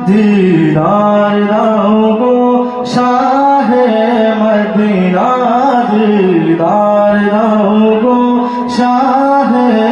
করুণা দিদার দাও গো শাহে মদিনা দিদার দাও গো শাহে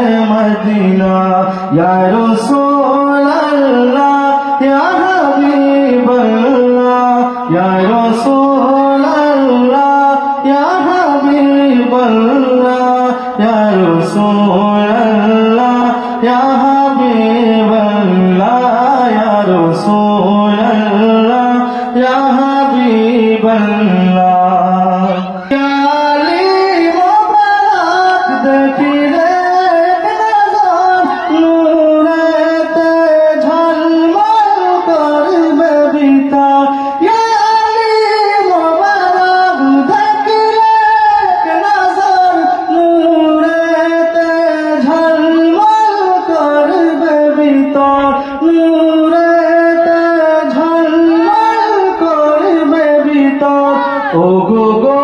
ও গো গো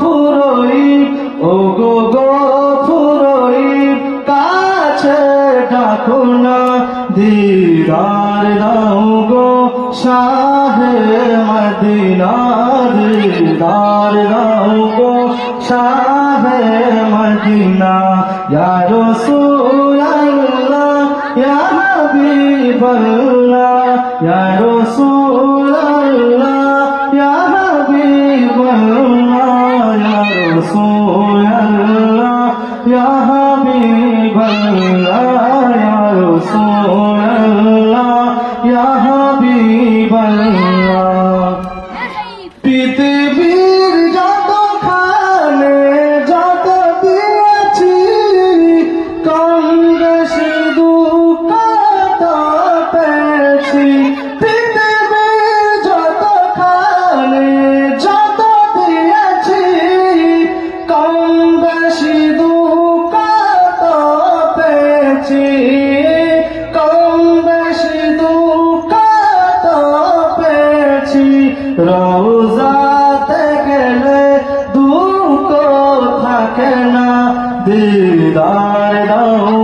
ফুরই ও গো গো ফুরই কাছে ডাকো না, দিদার দাও গো শাহে মদিনা দিদার দাও গো শাহে মদিনা। ইয়া রাসূলুল্লাহ, ইয়া হাবিবাল্লাহ, ইয়া রাসূলুল্লাহ হাবিবাল্লাহ ইয়া দিদার দাও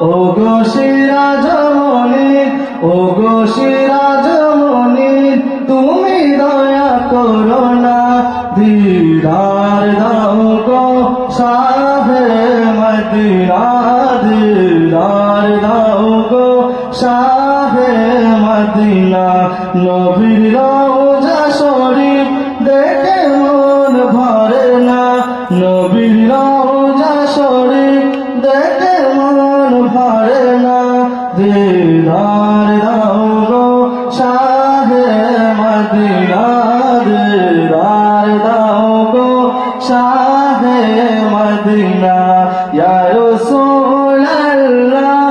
ও গো সিরাজমণি ও গো সিরাজমণি, তুমি দয়া করো না, দিদার দাও গো শাহে মদিনা, দিদার দাও গো শাহে মদিনা, নবীর রওজা শরীফ দেখে মন ভরে না, নবীর রওজা শরীফ দেখে পারে না, দিদার দাও গো, শাহে মদিনা, দিদার দাও গো, শাহে মদিনা। ইয়া রাসূল আল্লাহ